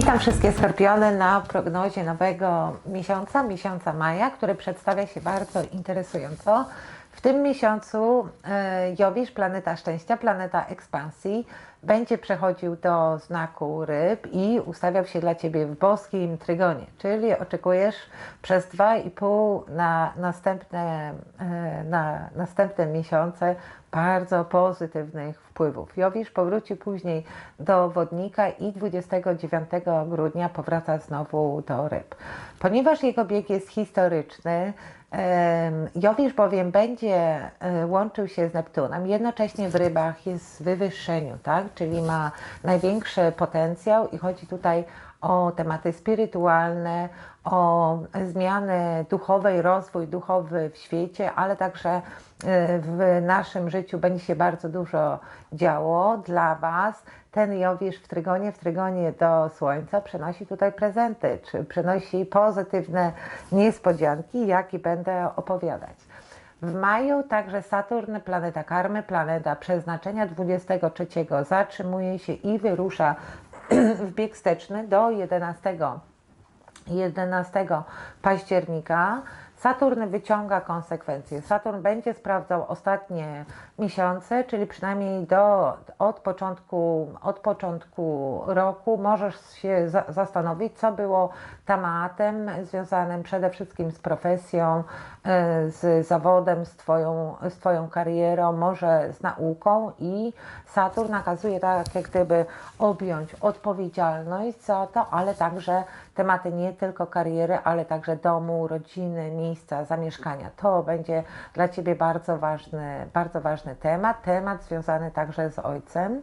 Witam wszystkie Skorpiony na prognozie nowego miesiąca, miesiąca maja, który przedstawia się bardzo interesująco. W tym miesiącu e, Jowisz, planeta szczęścia, planeta ekspansji, będzie przechodził do znaku ryb i ustawiał się dla Ciebie w boskim trygonie, czyli oczekujesz przez dwa i pół na następne, e, na następne miesiące bardzo pozytywnych wpływów. Jowisz powróci później do wodnika i 29 grudnia powraca znowu do ryb. Ponieważ jego bieg jest historyczny, Jowisz bowiem będzie e, łączył się z Neptunem, jednocześnie w rybach jest w wywyższeniu, tak? czyli ma największy potencjał i chodzi tutaj o tematy spirytualne, o zmiany duchowe, rozwój duchowy w świecie, ale także e, w naszym życiu będzie się bardzo dużo działo dla Was. Ten Jowisz w Trygonie, w Trygonie do Słońca przynosi tutaj prezenty, czy przynosi pozytywne niespodzianki, jak i będę opowiadać. W maju także Saturn, planeta karmy, planeta przeznaczenia 23 zatrzymuje się i wyrusza w bieg wsteczny do 11 11 października Saturn wyciąga konsekwencje. Saturn będzie sprawdzał ostatnie miesiące, czyli przynajmniej do, od, początku, od początku roku możesz się za, zastanowić, co było tematem związanym przede wszystkim z profesją, e, z zawodem, z twoją, z twoją karierą, może z nauką i Saturn nakazuje tak jak gdyby objąć odpowiedzialność za to, ale także tematy nie tylko kariery, ale także domu, rodziny, miejsca zamieszkania. To będzie dla Ciebie bardzo ważny, bardzo ważny temat, temat związany także z ojcem.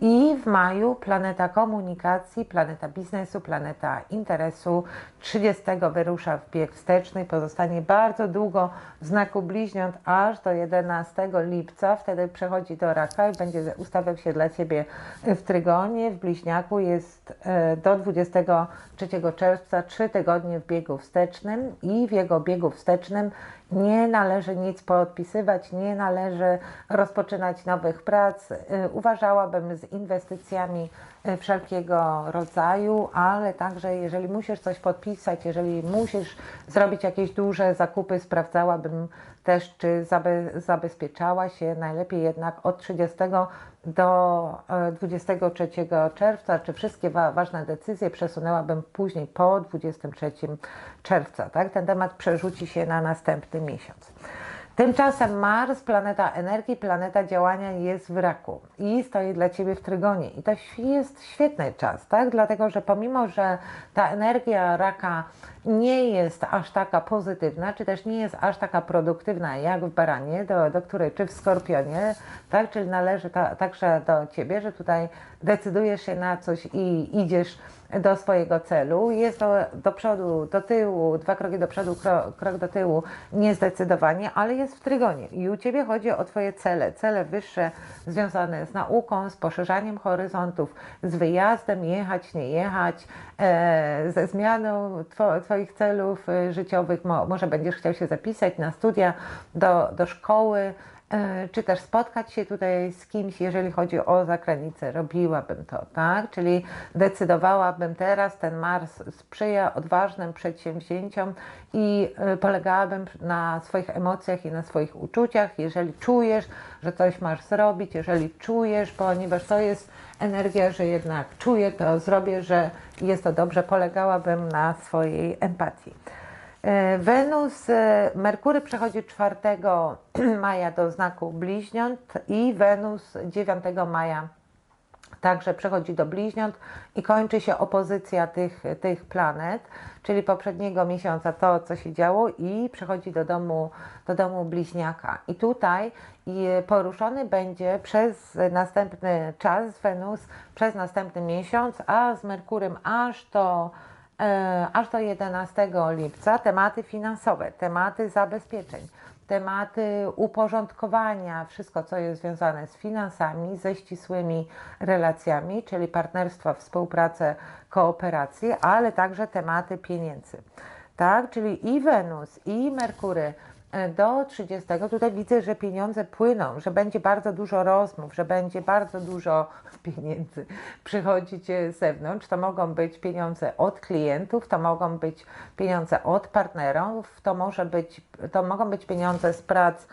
I w maju planeta komunikacji, planeta biznesu, planeta interesu 30 wyrusza w bieg wsteczny, pozostanie bardzo długo w znaku bliźniąt aż do 11 lipca, wtedy przechodzi do raka i będzie ustawiał się dla Ciebie w trygonie, w bliźniaku jest e, do 23 czerwca 3 tygodnie w biegu wstecznym i w jego biegu wstecznym nie należy nic podpisywać, nie należy rozpoczynać nowych prac. Y, Uważałabym z inwestycjami y, wszelkiego rodzaju, ale także jeżeli musisz coś podpisać, jeżeli musisz zrobić jakieś duże zakupy, sprawdzałabym też, czy zabe, zabezpieczała się najlepiej jednak od 30 do e, 23 czerwca, czy wszystkie wa ważne decyzje przesunęłabym później po 23 czerwca. Tak? Ten temat przerzuci się na następny miesiąc. Tymczasem Mars, planeta energii, planeta działania jest w raku i stoi dla Ciebie w trygonie. I to jest świetny czas, tak? Dlatego, że pomimo, że ta energia raka nie jest aż taka pozytywna, czy też nie jest aż taka produktywna jak w baranie, do, do której, czy w skorpionie, tak? Czyli należy ta, także do Ciebie, że tutaj decydujesz się na coś i idziesz do swojego celu. Jest to do przodu, do tyłu, dwa kroki do przodu, krok, krok do tyłu, niezdecydowanie, ale jest w trygonie. I u Ciebie chodzi o Twoje cele, cele wyższe związane z nauką, z poszerzaniem horyzontów, z wyjazdem, jechać, nie jechać, e, ze zmianą two, Twoich celów e, życiowych. Mo, może będziesz chciał się zapisać na studia do, do szkoły, czy też spotkać się tutaj z kimś, jeżeli chodzi o zagranicę, robiłabym to, tak? Czyli decydowałabym teraz, ten Mars sprzyja odważnym przedsięwzięciom i e, polegałabym na swoich emocjach i na swoich uczuciach. Jeżeli czujesz, że coś masz zrobić, jeżeli czujesz, ponieważ to jest energia, że jednak czuję, to zrobię, że jest to dobrze, polegałabym na swojej empatii. E, Wenus, e, Merkury przechodzi 4 maja do znaku bliźniąt i Wenus 9 maja także przechodzi do bliźniąt i kończy się opozycja tych, tych planet, czyli poprzedniego miesiąca to, co się działo i przechodzi do domu, do domu bliźniaka. I tutaj poruszony będzie przez następny czas Wenus, przez następny miesiąc, a z Merkurem aż do e, aż do 11 lipca tematy finansowe, tematy zabezpieczeń, tematy uporządkowania, wszystko co jest związane z finansami, ze ścisłymi relacjami, czyli partnerstwa, współpracę, kooperację, ale także tematy pieniędzy. Tak, czyli i Wenus, i Merkury e, do 30 tutaj widzę, że pieniądze płyną, że będzie bardzo dużo rozmów, że będzie bardzo dużo pieniędzy przychodzić z zewnątrz. To mogą być pieniądze od klientów, to mogą być pieniądze od partnerów, to, może być, to mogą być pieniądze z prac,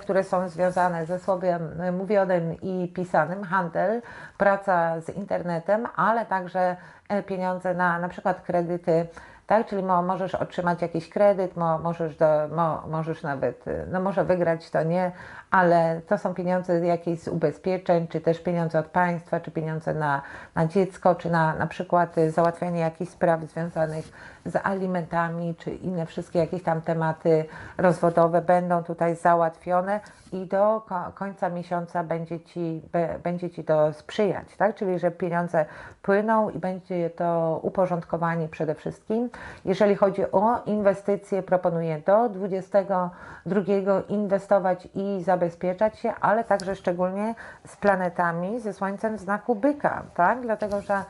które są związane ze słowem e, mówionym i pisanym, handel, praca z internetem, ale także e, pieniądze na na przykład kredyty tak? Czyli mo, możesz otrzymać jakiś kredyt, mo, możesz, do, mo, możesz nawet, no może wygrać to nie, ale to są pieniądze jakieś z ubezpieczeń, czy też pieniądze od państwa, czy pieniądze na, na dziecko, czy na na przykład załatwianie jakichś spraw związanych z alimentami, czy inne wszystkie jakieś tam tematy rozwodowe będą tutaj załatwione i do końca miesiąca będzie Ci, będzie ci to sprzyjać, tak? Czyli, że pieniądze płyną i będzie to uporządkowanie przede wszystkim. Jeżeli chodzi o inwestycje, proponuję do 22 inwestować i zabezpieczać się, ale także szczególnie z planetami, ze Słońcem w znaku byka, tak? Dlatego, że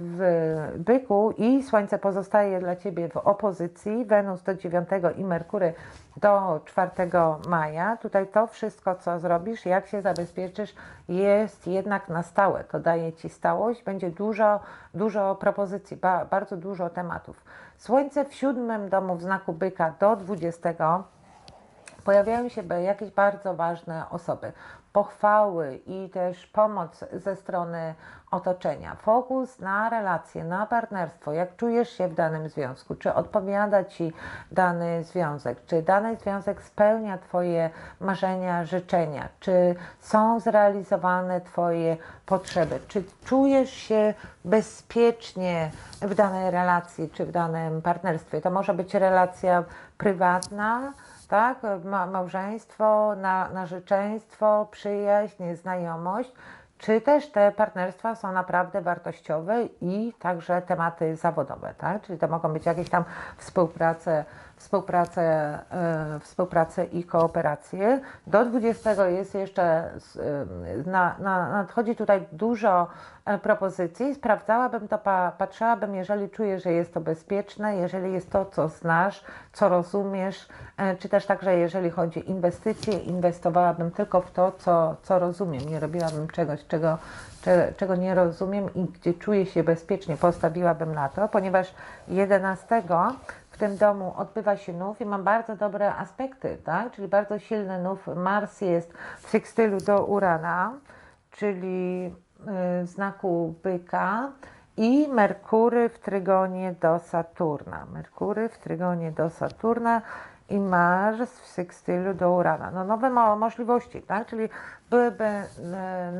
w byku i Słońce pozostaje dla Ciebie w opozycji, Wenus do 9 i Merkury do 4 maja. Tutaj to wszystko, co zrobisz, jak się zabezpieczysz, jest jednak na stałe. To daje Ci stałość, będzie dużo, dużo propozycji, ba, bardzo dużo tematów. Słońce w siódmym domu w znaku byka do 20 pojawiają się jakieś bardzo ważne osoby. Pochwały i też pomoc ze strony otoczenia. Fokus na relacje, na partnerstwo, jak czujesz się w danym związku, czy odpowiada ci dany związek, czy dany związek spełnia Twoje marzenia, życzenia, czy są zrealizowane Twoje potrzeby, czy czujesz się bezpiecznie w danej relacji, czy w danym partnerstwie. To może być relacja prywatna, tak? Ma, małżeństwo, na, narzeczeństwo, przyjaźń, znajomość, czy też te partnerstwa są naprawdę wartościowe i także tematy zawodowe, tak? Czyli to mogą być jakieś tam współprace współpracę, e, współpracę i kooperację. Do 20 jest jeszcze, e, na, na, nadchodzi tutaj dużo e, propozycji. Sprawdzałabym to, patrzyłabym, jeżeli czuję, że jest to bezpieczne, jeżeli jest to, co znasz, co rozumiesz, czy też także, jeżeli chodzi o inwestycje, inwestowałabym tylko w to, co, co rozumiem. Nie robiłabym czegoś, czego, czego nie rozumiem i gdzie czuję się bezpiecznie, postawiłabym na to, ponieważ 11 w tym domu odbywa się nów i mam bardzo dobre aspekty, tak? czyli bardzo silny nów. Mars jest w sekstylu do Urana, czyli y, w znaku byka i Merkury w trygonie do Saturna. Merkury w trygonie do Saturna i Mars w sekstylu do Urana. No nowe mo możliwości, tak? Czyli byłyby e,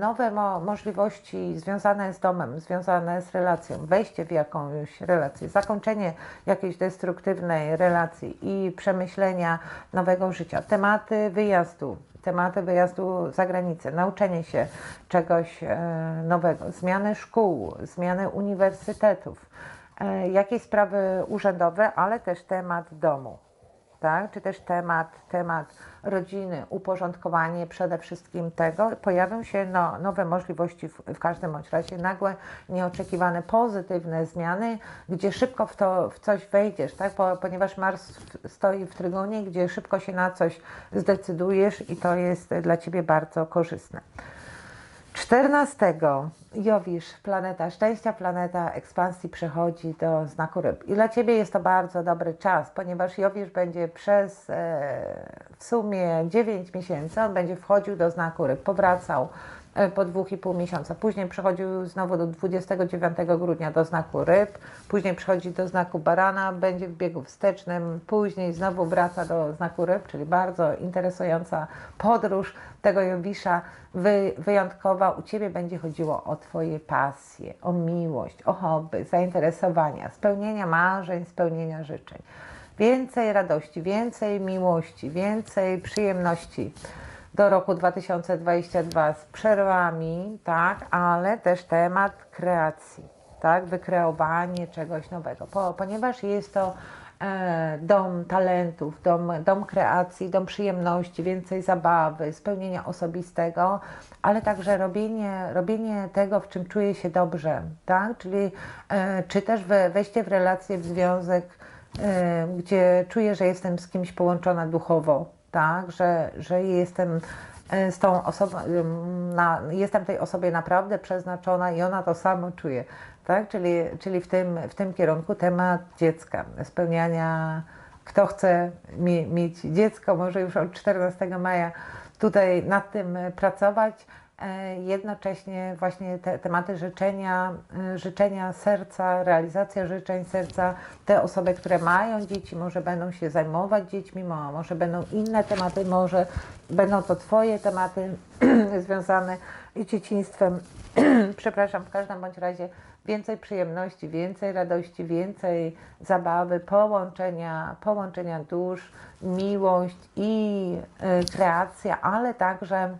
nowe mo możliwości związane z domem, związane z relacją, wejście w jakąś relację, zakończenie jakiejś destruktywnej relacji i przemyślenia nowego życia. Tematy wyjazdu, tematy wyjazdu za granicę, nauczenie się czegoś e, nowego, zmiany szkół, zmiany uniwersytetów, e, jakieś sprawy urzędowe, ale też temat domu tak? czy też temat, temat rodziny, uporządkowanie przede wszystkim tego, pojawią się no, nowe możliwości w, w każdym bądź razie, nagłe, nieoczekiwane, pozytywne zmiany, gdzie szybko w, to, w coś wejdziesz, tak? Po, ponieważ Mars stoi w trygonie, gdzie szybko się na coś zdecydujesz i to jest dla Ciebie bardzo korzystne. 14 Jowisz, planeta szczęścia, planeta ekspansji przechodzi do znaku ryb. I dla Ciebie jest to bardzo dobry czas, ponieważ Jowisz będzie przez e, w sumie 9 miesięcy, on będzie wchodził do znaku ryb, powracał po dwóch i pół miesiąca. Później przechodził znowu do 29 grudnia do znaku ryb, później przechodzi do znaku barana, będzie w biegu wstecznym, później znowu wraca do znaku ryb, czyli bardzo interesująca podróż tego Jowisza, wy, wyjątkowa. U Ciebie będzie chodziło o Twoje pasje, o miłość, o hobby, zainteresowania, spełnienia marzeń, spełnienia życzeń. Więcej radości, więcej miłości, więcej przyjemności do roku 2022 z przerwami, tak, ale też temat kreacji, tak, wykreowanie czegoś nowego, po, ponieważ jest to e, dom talentów, dom, dom kreacji, dom przyjemności, więcej zabawy, spełnienia osobistego, ale także robienie, robienie tego, w czym czuję się dobrze, tak, czyli e, czy też we, wejście w relację, w związek, gdzie czuję, że jestem z kimś połączona duchowo, tak, że, że jestem e, z tą osobą, na, jestem tej osobie naprawdę przeznaczona i ona to samo czuje, tak, czyli, czyli w, tym, w tym kierunku temat dziecka, spełniania, kto chce mi, mieć dziecko, może już od 14 maja tutaj nad tym pracować, E, jednocześnie właśnie te tematy życzenia, e, życzenia serca, realizacja życzeń serca, te osoby, które mają dzieci, może będą się zajmować dziećmi, może będą inne tematy, może będą to Twoje tematy związane z dzieciństwem. Przepraszam, w każdym bądź razie więcej przyjemności, więcej radości, więcej zabawy, połączenia, połączenia dusz, miłość i y, kreacja, ale także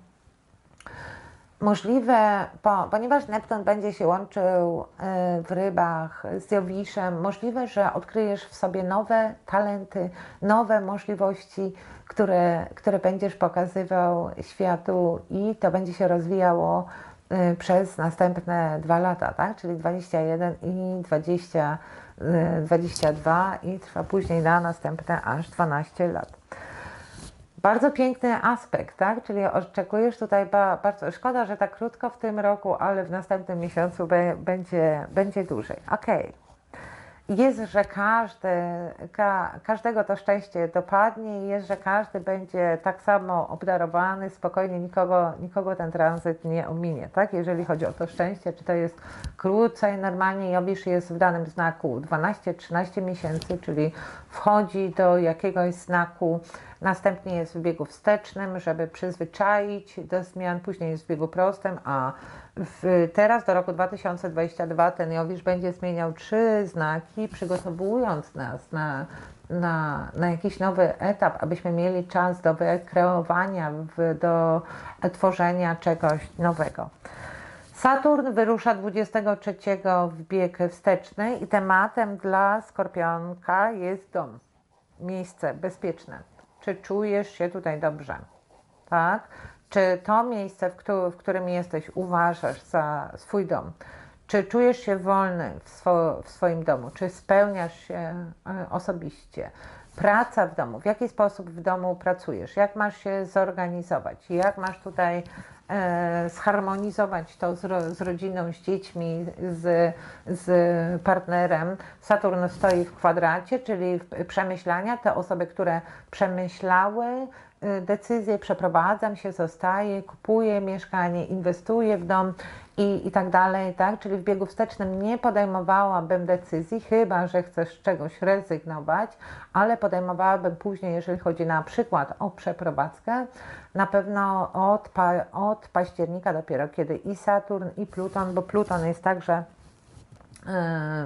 możliwe, po, ponieważ Neptun będzie się łączył e, w rybach z Jowiszem, możliwe, że odkryjesz w sobie nowe talenty, nowe możliwości, które, które będziesz pokazywał światu i to będzie się rozwijało e, przez następne dwa lata, tak? czyli 21 i 20, 22 e, i trwa później na następne aż 12 lat. Bardzo piękny aspekt, tak? Czyli oczekujesz tutaj bardzo. Szkoda, że tak krótko w tym roku, ale w następnym miesiącu be, będzie, będzie dłużej. Okej. Okay. Jest, że każdy, ka, każdego to szczęście dopadnie i jest, że każdy będzie tak samo obdarowany, spokojnie, nikogo, nikogo ten tranzyt nie ominie, tak? Jeżeli chodzi o to szczęście, czy to jest krócej, normalnie Jobisz jest w danym znaku 12-13 miesięcy, czyli wchodzi do jakiegoś znaku Następnie jest w biegu wstecznym, żeby przyzwyczaić do zmian, później jest w biegu prostym, a w, teraz do roku 2022 ten Jowisz będzie zmieniał trzy znaki, przygotowując nas na, na, na jakiś nowy etap, abyśmy mieli czas do wykreowania, w, do tworzenia czegoś nowego. Saturn wyrusza 23 w bieg wsteczny i tematem dla skorpionka jest dom, miejsce bezpieczne czy czujesz się tutaj dobrze, tak? Czy to miejsce, w, któ w którym jesteś, uważasz za swój dom? Czy czujesz się wolny w, swo w swoim domu? Czy spełniasz się e, osobiście? Praca w domu. W jaki sposób w domu pracujesz? Jak masz się zorganizować? Jak masz tutaj zharmonizować to z, z, rodziną, z dziećmi, z, z partnerem. Saturn stoi w kwadracie, czyli w przemyślania. Te osoby, które przemyślały y, decyzję, przeprowadzam się, zostaję, kupuję mieszkanie, inwestuję w dom i, i tak dalej, tak? Czyli w biegu wstecznym nie podejmowałabym decyzji, chyba że chcesz z czegoś rezygnować, ale podejmowałabym później, jeżeli chodzi na przykład o przeprowadzkę, na pewno od, pa, od października dopiero, kiedy i Saturn, i Pluton, bo Pluton jest także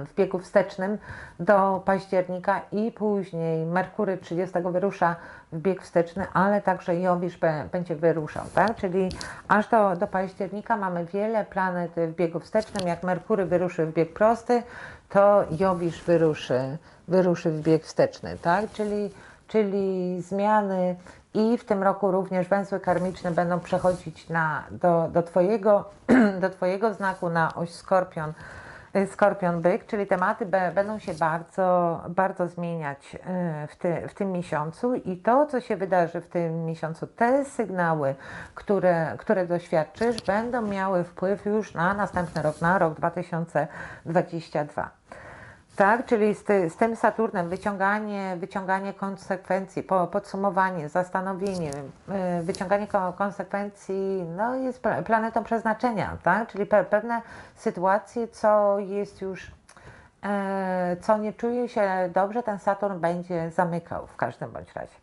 w biegu wstecznym do października i później Merkury 30 wyrusza w bieg wsteczny, ale także Jowisz będzie wyruszał, tak? Czyli aż do, do października mamy wiele planet w biegu wstecznym. Jak Merkury wyruszy w bieg prosty, to Jowisz wyruszy, wyruszy w bieg wsteczny, tak? Czyli, czyli zmiany i w tym roku również węzły karmiczne będą przechodzić na, do, do, twojego, do Twojego znaku na oś Skorpion Skorpion Byk, czyli tematy będą się bardzo, bardzo zmieniać e, w, ty, w tym miesiącu i to, co się wydarzy w tym miesiącu, te sygnały, które, które doświadczysz, będą miały wpływ już na następny rok, na rok 2022. Tak, czyli z, ty, z, tym Saturnem wyciąganie, wyciąganie konsekwencji, po, podsumowanie, zastanowienie, y, wyciąganie konsekwencji no, jest planetą przeznaczenia, tak? czyli pe, pewne sytuacje, co jest już, e, co nie czuje się dobrze, ten Saturn będzie zamykał w każdym bądź razie.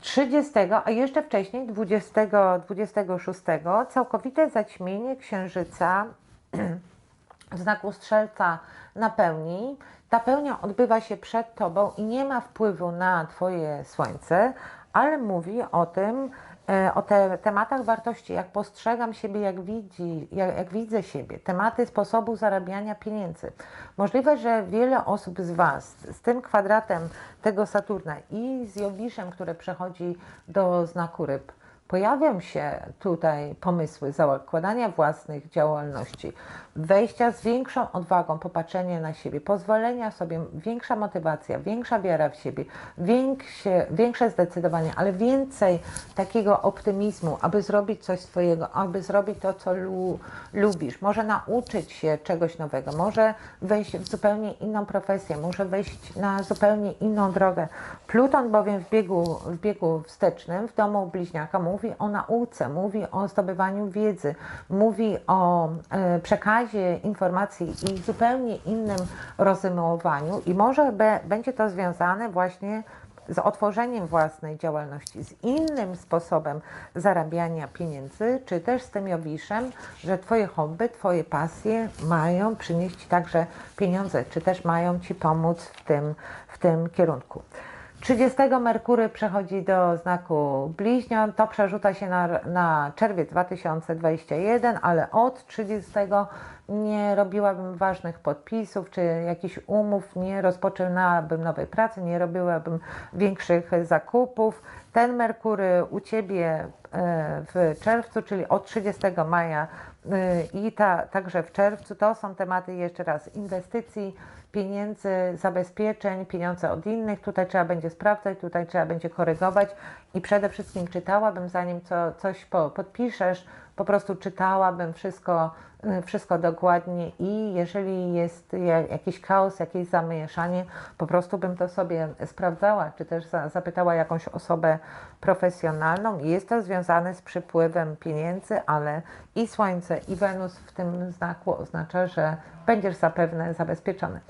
30, a jeszcze wcześniej, 20, 26, całkowite zaćmienie Księżyca znaku strzelca na pełni. Ta pełnia odbywa się przed Tobą i nie ma wpływu na Twoje słońce, ale mówi o tym, e, o te, tematach wartości, jak postrzegam siebie, jak, widzi, jak, jak, widzę siebie, tematy sposobu zarabiania pieniędzy. Możliwe, że wiele osób z Was z tym kwadratem tego Saturna i z Jowiszem, które przechodzi do znaku ryb, pojawią się tutaj pomysły zakładania własnych działalności, wejścia z większą odwagą, popatrzenia na siebie, pozwolenia sobie, większa motywacja, większa wiara w siebie, większe, większe zdecydowanie, ale więcej takiego optymizmu, aby zrobić coś swojego, aby zrobić to, co lu, lubisz, może nauczyć się czegoś nowego, może wejść w zupełnie inną profesję, może wejść na zupełnie inną drogę. Pluton bowiem w biegu, w biegu wstecznym, w domu bliźniaka mówi o nauce, mówi o zdobywaniu wiedzy, mówi o e, przekazie informacji i zupełnie innym rozumowaniu i może be, będzie to związane właśnie z otworzeniem własnej działalności, z innym sposobem zarabiania pieniędzy, czy też z tym Jowiszem, że Twoje hobby, Twoje pasje mają przynieść także pieniądze, czy też mają Ci pomóc w tym, w tym kierunku. 30 Merkury przechodzi do znaku bliźnion, to przerzuca się na, na czerwiec 2021, ale od 30 nie robiłabym ważnych podpisów czy jakichś umów, nie rozpoczynałabym nowej pracy, nie robiłabym większych zakupów. Ten Merkury u Ciebie e, w czerwcu, czyli od 30 maja e, i ta, także w czerwcu, to są tematy jeszcze raz inwestycji, pieniędzy, zabezpieczeń, pieniądze od innych. Tutaj trzeba będzie sprawdzać, tutaj trzeba będzie korygować i przede wszystkim czytałabym, zanim co, coś po, podpiszesz, po prostu czytałabym wszystko, y, wszystko dokładnie i jeżeli jest jakiś chaos, jakieś zamieszanie, po prostu bym to sobie sprawdzała, czy też za, zapytała jakąś osobę profesjonalną. Jest to związane z przypływem pieniędzy, ale i Słońce, i Wenus w tym znaku oznacza, że będziesz zapewne zabezpieczony.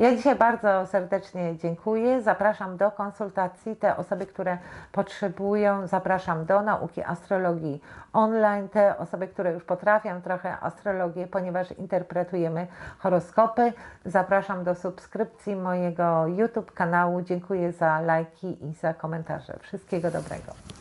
Ja dzisiaj bardzo serdecznie dziękuję. Zapraszam do konsultacji. Te osoby, które potrzebują, zapraszam do nauki astrologii online. Te osoby, które już potrafią trochę astrologię, ponieważ interpretujemy horoskopy. Zapraszam do subskrypcji mojego YouTube kanału. Dziękuję za lajki i za komentarze. Wszystkiego dobrego.